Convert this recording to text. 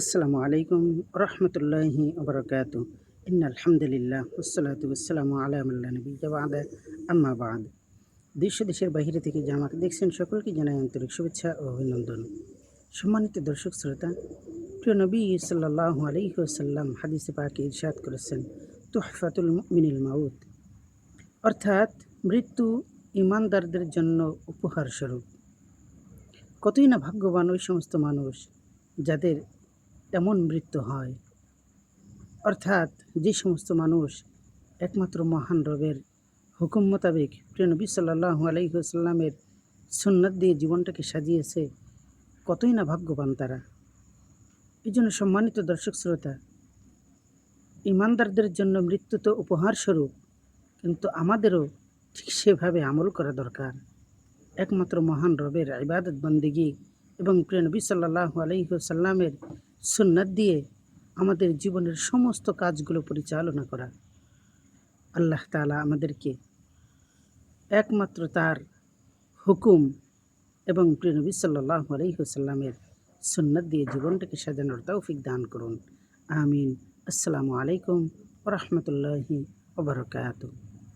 আসসালামু আলাইকুম রহমতুল্লাহি ওবরাকাতু। ইন আলহামদুলিল্লাহ ওসালাতু আসসালামু নবী জবাদ আম্মা বাদ। দেশ দেশের বাহিরে থেকে যে আমাকে দেখছেন, সকলকে জানাই আন্তরিক শুভেচ্ছা ও অভিনন্দন। সম্মানিত দর্শক শ্রোতা, প্রিয় নবী সাল্লাহ আলহিহাসাল্লাম হাদিসে পাকে ইরশাদ করেছেন, তুহফাতুল মিনিল মাউত। অর্থাৎ মৃত্যু ইমানদারদের জন্য উপহার স্বরূপ কতই না ভাগ্যবান ওই সমস্ত মানুষ, যাদের এমন মৃত্যু হয়। অর্থাৎ যে সমস্ত মানুষ একমাত্র মহান রবের হুকুম মোতাবেক প্রিয় নবী সাল্লাহ আলাইসাল্লামের সুন্নাত দিয়ে জীবনটাকে সাজিয়েছে, কতই না ভাগ্যবান তারা। এই জন্য সম্মানিত দর্শক শ্রোতা, ইমানদারদের জন্য মৃত্যু তো উপহার স্বরূপ কিন্তু আমাদেরও ঠিক সেভাবে আমল করা দরকার। একমাত্র মহান রবের ইবাদত বন্দিগি এবং প্রিয় নবী সাল্লাহ আলহিসাল্লামের সুন্নাত দিয়ে আমাদের জীবনের সমস্ত কাজগুলো পরিচালনা করা। আল্লাহ তালা আমাদেরকে একমাত্র তার হুকুম এবং প্রিয় নবী সাল্লাহ আলহিহসাল্লামের সুন্নাত দিয়ে জীবনটাকে সাজানোর তৌফিক দান করুন। আমিন। আসসালামু আলাইকুম রহমতুল্লাহি ওবরকাত